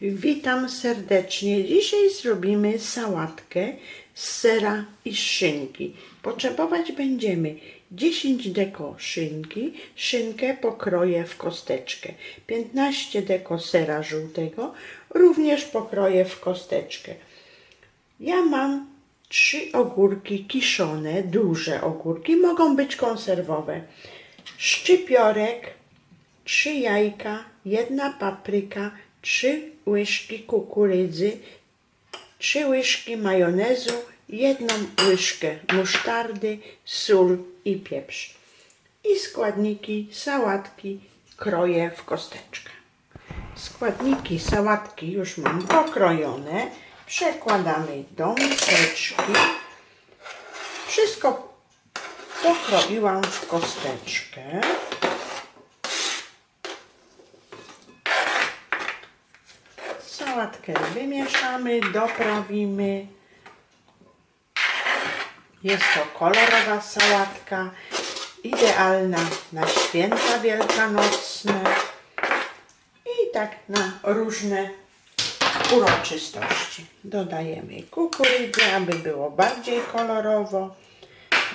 Witam serdecznie. Dzisiaj zrobimy sałatkę z sera i szynki. Potrzebować będziemy 10 deko szynki, szynkę pokroję w kosteczkę, 15 deko sera żółtego, również pokroję w kosteczkę. Ja mam trzy ogórki kiszone, duże ogórki, mogą być konserwowe, szczypiorek, trzy jajka, jedna papryka, trzy łyżki kukurydzy, trzy łyżki majonezu, jedną łyżkę musztardy, sól i pieprz. I składniki sałatki kroję w kosteczkę. Składniki sałatki już mam pokrojone. Przekładamy do miseczki. Wszystko pokroiłam w kosteczkę. Sałatkę wymieszamy, doprawimy. Jest to kolorowa sałatka, idealna na święta wielkanocne i tak na różne uroczystości. Dodajemy kukurydzę, aby było bardziej kolorowo.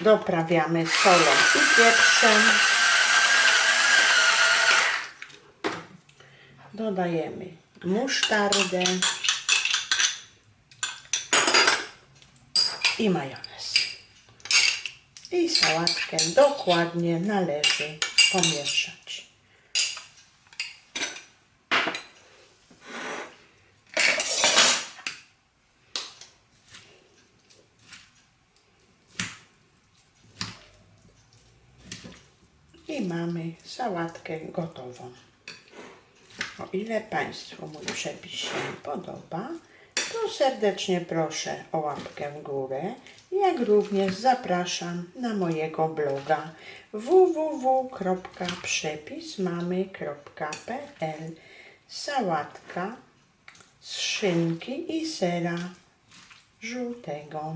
Doprawiamy solą i pieprzem. Dodajemy musztardę i majonez. I sałatkę dokładnie należy pomieszać. I mamy sałatkę gotową. O ile Państwu mój przepis się podoba, to serdecznie proszę o łapkę w górę, jak również zapraszam na mojego bloga www.przepismamy.pl Sałatka z szynki i sera żółtego.